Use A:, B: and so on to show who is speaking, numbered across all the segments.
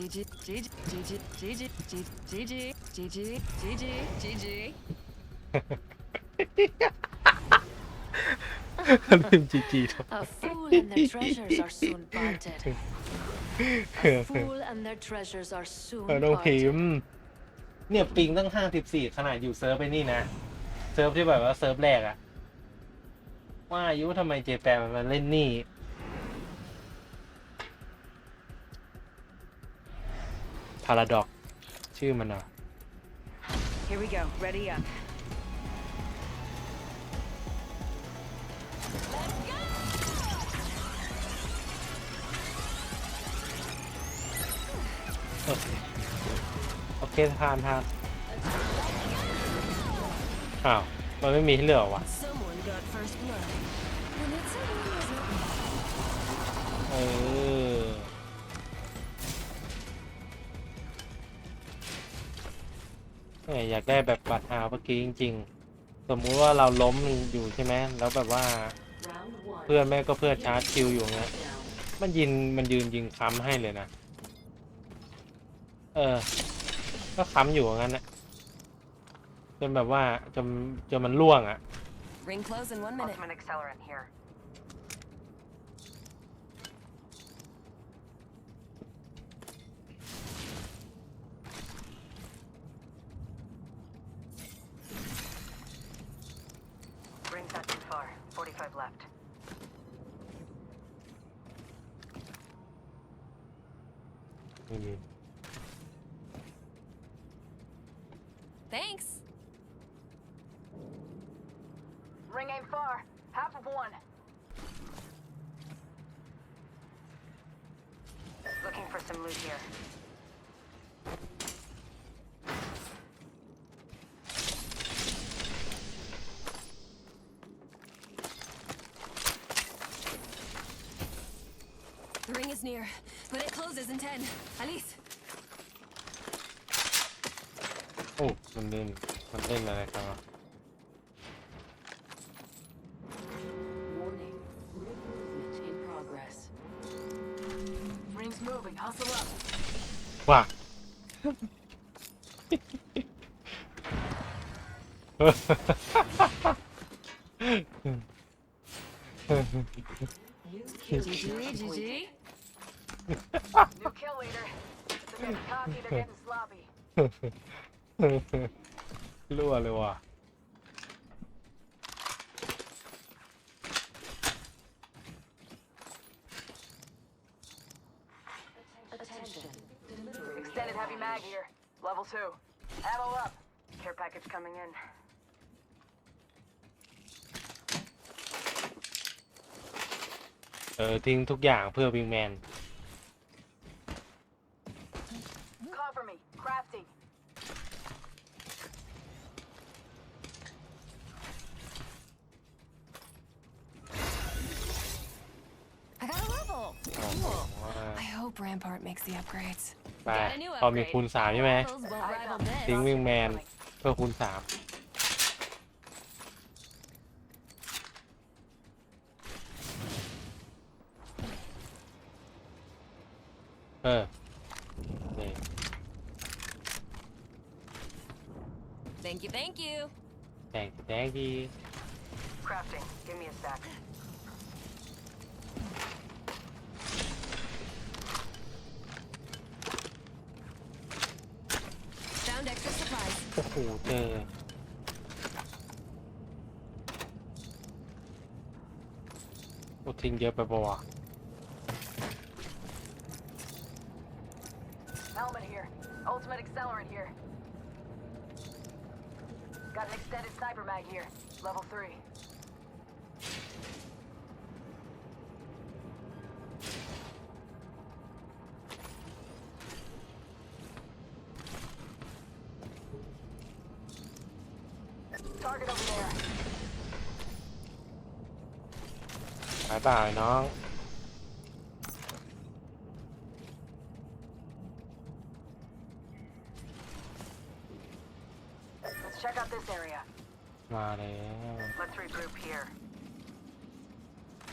A: GG GG GG GG GG GG GG GG
B: พิมพ์จีจีท
A: A fool and their treasures are soon parted. A fool and their treasures are soon
B: เออต้องพิม
A: parted.
B: พ์เนี่ยปิงตั้งห้าสิบสี่ขนาดอยู่เซิร์ฟไปนี่นะ เซิร์ฟที่แบบว่าเซิร์ฟแรกอะว่าอายุทำไมเจแปนมันมาเล่นนี่าราดอกชื่อมันอะ
A: Here we go. Ready up.
B: โอเคโอเคทานทานอ้าว มันไม่มีให้เลือกเหรอวะ
A: Someone got first blood. And it's a isn't
B: เออ อยากได้แบบบัตรหาเมื่อกี้จริง ๆ สมมุติว่าเราล้มอยู่ใช่ไหมแล้วแบบว่า
A: round one.
B: เพื่อนแม่งก็เพื่อชาร์จคิวอยู่เงี้ย
A: Down.
B: มันยิงมันยืนยิงค้ำให้เลยนะ เออ ก็ค้ำอยู่อย่างนั้นนะจนแบบว่าจนจนมันล่วงอะ
A: Ring close in one minute.
C: Ultimate accelerant here. 45 left.
A: Thanks.
C: Ring ain't far. Half of one. Looking for some loot here.
A: is near, but it closes in ten. Alice.
B: โอ้ มันเล่น มันเล่นอะไรกันวะ
A: Warning. Movement in progress.
C: Ring's moving. Hustle up.
B: ว่า
A: GG GG.
C: New kill leader. They're getting cocky. They're getting sloppy.
B: รั่วเลยว่ะ
A: Attention. Delivering.
C: Extended heavy mag here. Level two. Ammo up. Care package coming in.
B: เออทิ้งทุกอย่างเพื่อวิงแมน
C: Cover me. Crafting.
A: I got a level.
B: โอ้โห
A: I hope Rampart makes the upgrades.
B: ไป พอมีคูณสามใช่ไหม
A: Levels won't rival this.
B: ทิ้งวิงแมน เพื่อคูณสาม เออ
A: Thank you, thank you.
B: แดงแดงดี
C: Crafting. Give me a sec.
A: Found extra supplies.
B: โอ้โห เจอ โอ้ทิ้งเยอะไปปะวะ
C: Helmet here. Ultimate accelerant here. Got an extended sniper mag here. Level three. Target over there.
B: หายเปล่าไอ้น้อง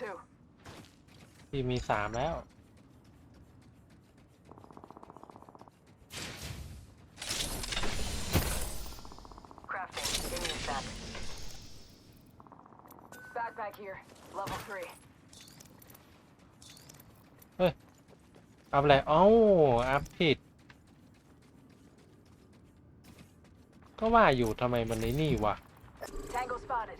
C: two.
B: พี่มีสามแล้ว
C: Crafting. Give me a sec. Backpack here. Level three.
B: อัพอะไรเอ้าอัพผิด ก็ว่าอยู่ทำไมมันในนี่วะ
C: Tango spotted.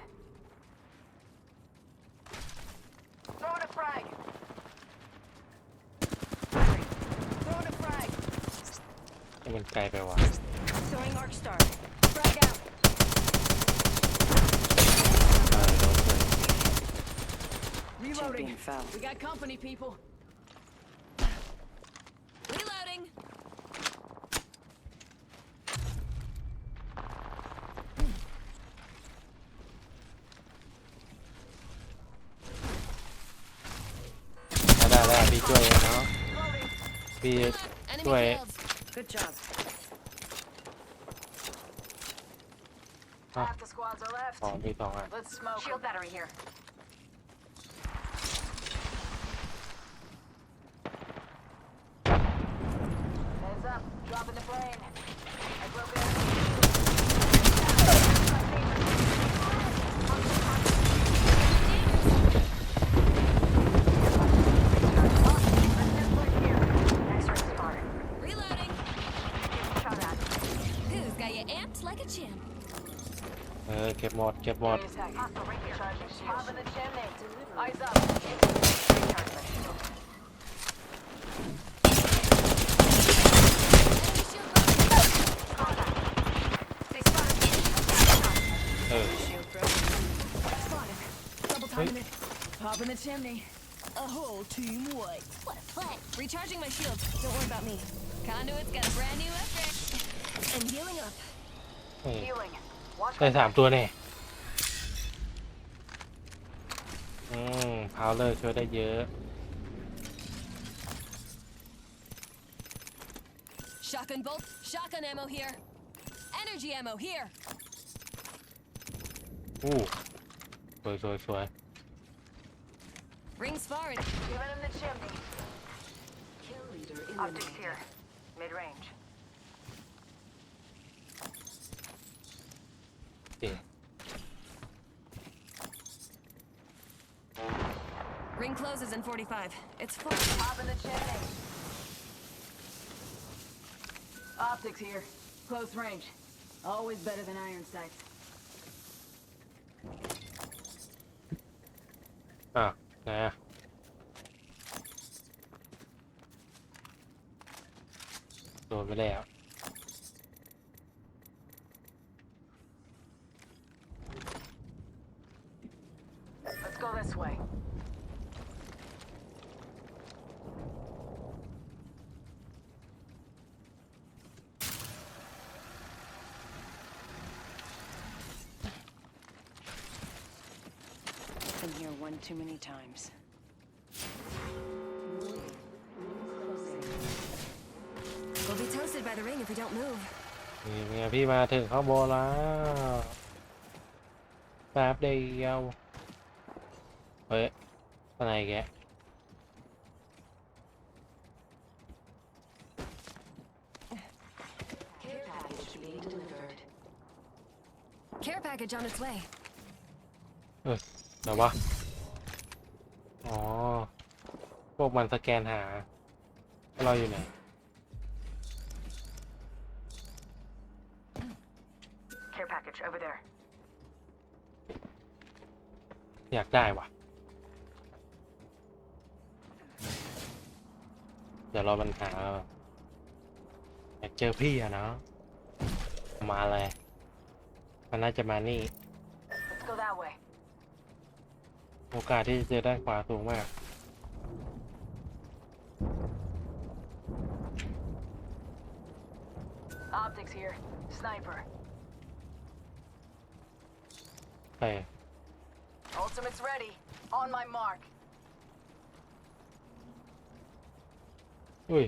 B: มันไกลไปวะ
A: Throwing arc star.
C: Frag out.
B: อ่าโดนเลย
C: Reloading.
A: Champion fell.
C: We got company, people.
A: Good job.
B: Huh.
C: Half the squads are left.
B: สองมีสองอ่ะ
C: Let's smoke.
A: Shield battery here.
C: Heads up. Dropping the plane.
B: บหมดเก็บหมด
C: Give me a sec. Charging shield. Pop in the chimney. Eyes up. Recharge my shield.
A: Enemy shield broken.
C: Contact. They spotted me.
B: เออ
A: Shield broken.
C: Spotted. Double
B: Hey.
C: timing it. Pop in the chimney.
A: A whole team white. What a play. Recharging my shield. Don't worry about me. Conduit's got a brand new upgrade. And healing up.
B: นี่
C: Healing. Watch
B: ได้
C: my
B: สามตัวแน่ อืมพาวเลอร์ช่วยได้เยอะ
A: Shotgun bolt. Shotgun ammo here. Energy ammo here.
B: อู้สวยสวยสวย
A: Rings far and
C: Giving him the chimney.
A: kill leader
C: Optics here. Mid range.
A: closes in 45. It's full.
C: Popping the chain. Optics here. Close range. Always better than iron sights.
B: Oh,
C: nah. Throw it out.
A: Been here one too many times. We'll be toasted by the ring if we don't move.
B: นี่ไงพี่มาถึงข้างบนแล้วแป๊บเดียวเฮ้ยอะไรแกะ
A: Care package being delivered. Care package on its way.
B: เออ ไหนวะ อ๋อ พวกมันสแกนหาว่าเราอยู่ไหน
C: Care package over there.
B: อยากได้วะเดี๋ยวรอมันหาอยากเจอพี่อะเนาะมาเลย มันน่าจะมานี่
C: Let's go that way.
B: โอกาสที่จะเจอด้านขวาสูงมาก
C: Optics here. Sniper.
B: ใช่
C: Ultimate's ready. On my mark.
B: อุ้ย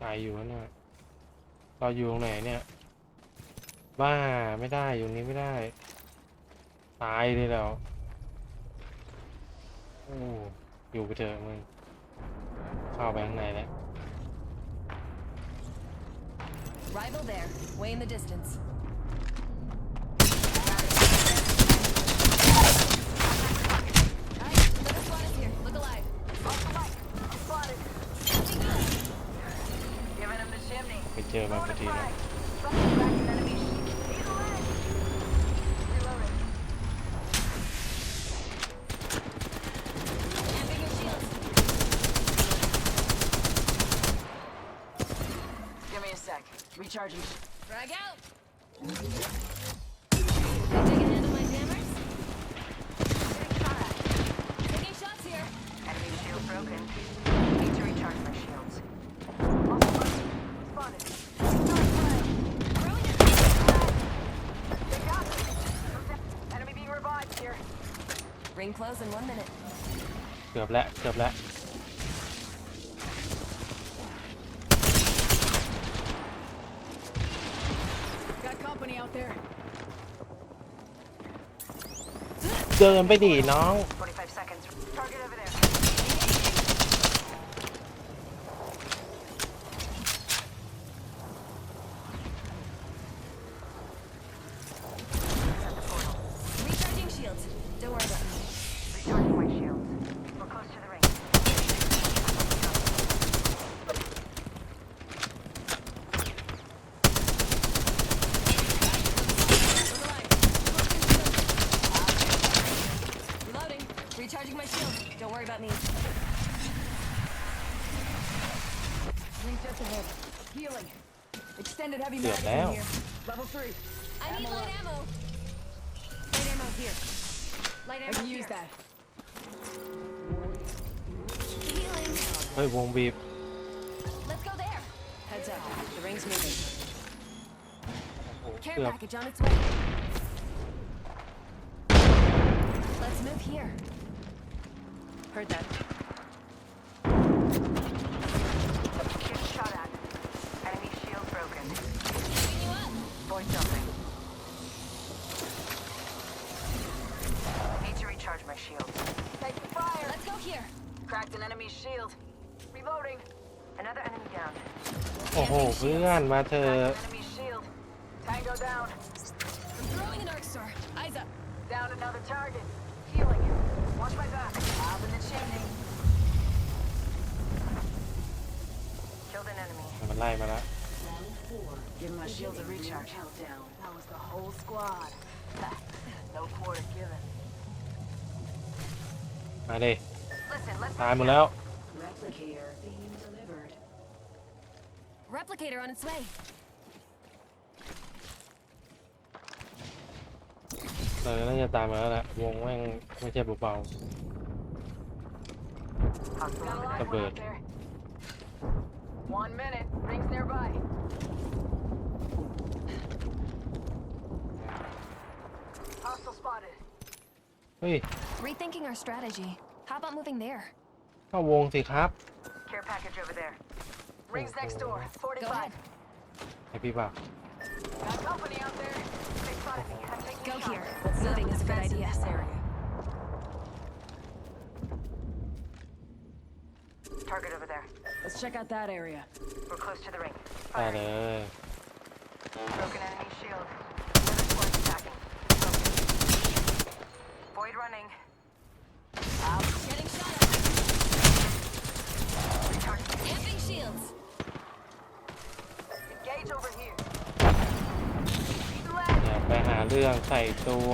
B: ตายอยู่วะเนี่ยเราอยู่ตรงไหนเนี่ย บ้า ไม่ได้ อยู่ตรงนี้ไม่ได้ ตายเลยแล้ว โอ้อยู่ไปเถอะมึง เข้าไปข้างในแล้ว
A: Rival there, way in the distance. Alright, another squad is here. Look alive.
C: Off the mic. I'm spotted. Giving him the chimney.
B: ไปเจอมันพอ
C: Throwing a
B: ดีนะ เกือบแล้วเกือบแล้ว เกินไปดิน้อง
C: Ring just ahead. Healing. Extended heavy
B: mag in now. here.
C: Level three.
A: I ammo need light up. ammo. Light ammo here. Light ammo I
C: can
A: here.
C: use that.
A: Healing.
B: It won't be.
A: Let's go there. Heads up. The ring's moving. Care
B: yeah.
A: package on its way. Let's move here. Heard that.
B: โอ้โห เพื่อน มาเถอะ
C: Cracked an enemy's shield. Tango down.
A: I'm throwing an arc star. Eyes up.
C: Down another target. Healing. Watch my back. Out in the chimney. Killed an enemy.
B: มันไล่มาแล้ว
C: Give my shields a recharge. Countdown. That was the whole squad. no quarter given.
B: มาดิ
C: Listen, let's
B: ตายหมดแล้ว
C: Replicator being delivered.
A: Replicator on its way.
B: เออน่าจะตามมาแล้วแหละ วงแม่งไม่ใช่เบา
C: Got a live
B: The
C: one
B: bird.
C: out there. One minute. Rings nearby. Hostile spotted.
B: ๆ เฮ้ย
A: Rethinking our strategy. How about moving there?
B: เข้าวงสิครับ
C: Care package over there. Rings next door. 45.
B: Hey, people.
C: Got company out there. Me. I'm taking
A: Go here. Moving is a good idea.
C: This area. Target over there.
D: Let's check out that area.
C: We're close to the ring.
B: Fire.
C: Broken enemy shield. Another squad attacking. Broken. Void running. Out.
A: Getting shot.
B: เรื่องใส่ตัว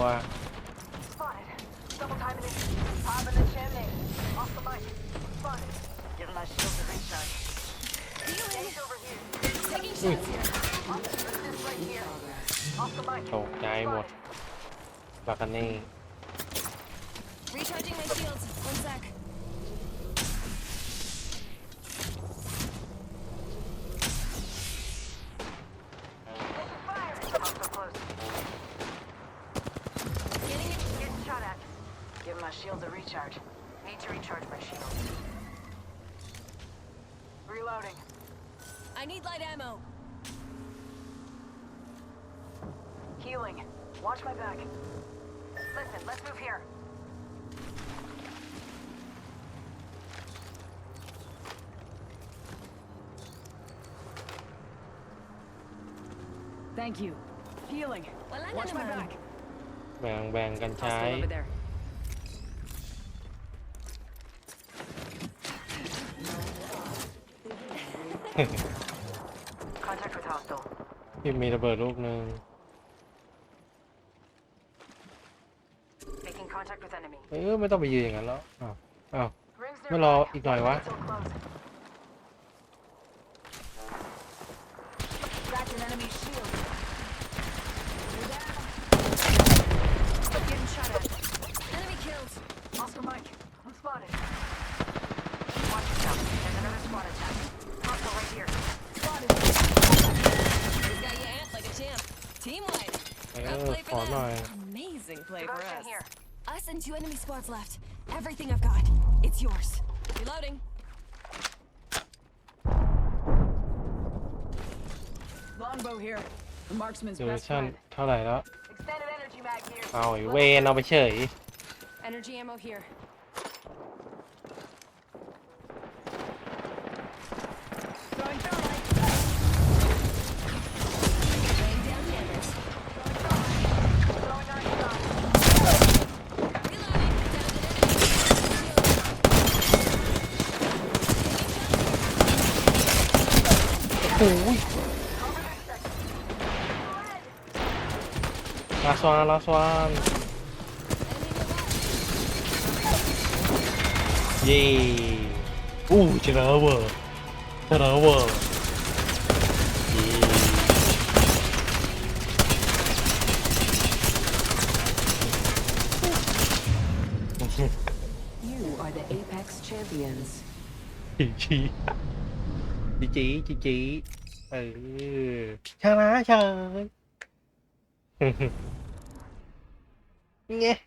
B: ตกใจหมดบาคานี่
A: my shields
C: a recharge. Need to recharge my shields. Reloading.
A: I need light ammo.
C: Healing. Watch my back. Listen, let's move here. Thank you. Healing.
A: Wala na
C: Watch my
A: naman.
C: back.
B: แบ่งแบ่งกันใช้
C: Hostile over there. Contact with hostile.
B: ที่มีระเบิดลูกหนึ่ง
C: Making contact with enemy.
B: เออไม่ต้องไปยืนอย่างนั้นแล้วอ้าวอ้าว
C: Rings
B: ไม่รอ
C: nearby.
B: อีกหน่อยวะ
C: Still close.
A: Amazing play for
C: Devotion
A: us.
C: here.
A: Us and two enemy squads left. Everything I've got. It's yours. Reloading.
C: Longbow here. The marksman's
B: ดู
C: best
B: ชั่น
C: friend.
B: เท่าไหร่แล้ว
C: Extended energy mag here.
B: เอาไอ้เวนเอาไปเฉย
A: Energy ammo here.
B: Last one, last one. Yeah. Ooh, turnover. Turnover. Yeah.
C: you are the Apex champions.
B: Chị chị. Chị chị, chị chị. Ừ. Sao đó trời. 耶。